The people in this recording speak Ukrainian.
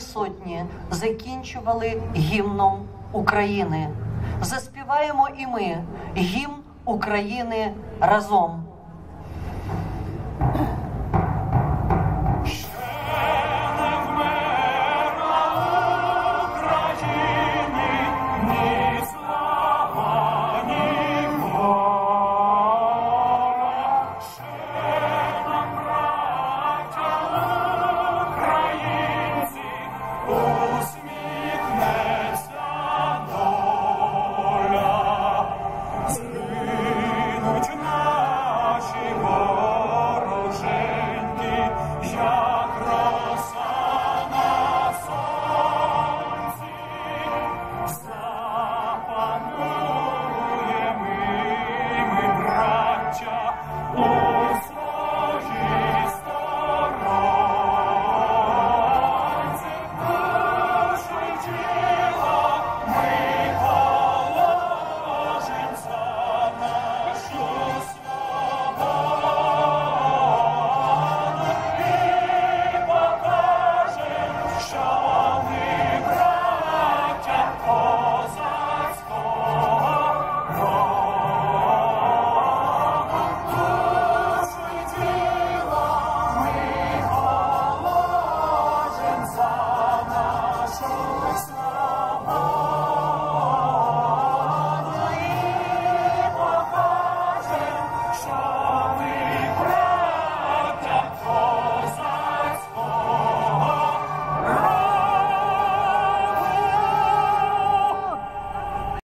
Сотні закінчували гімном України. Заспіваємо і ми гімн України разом. lost me.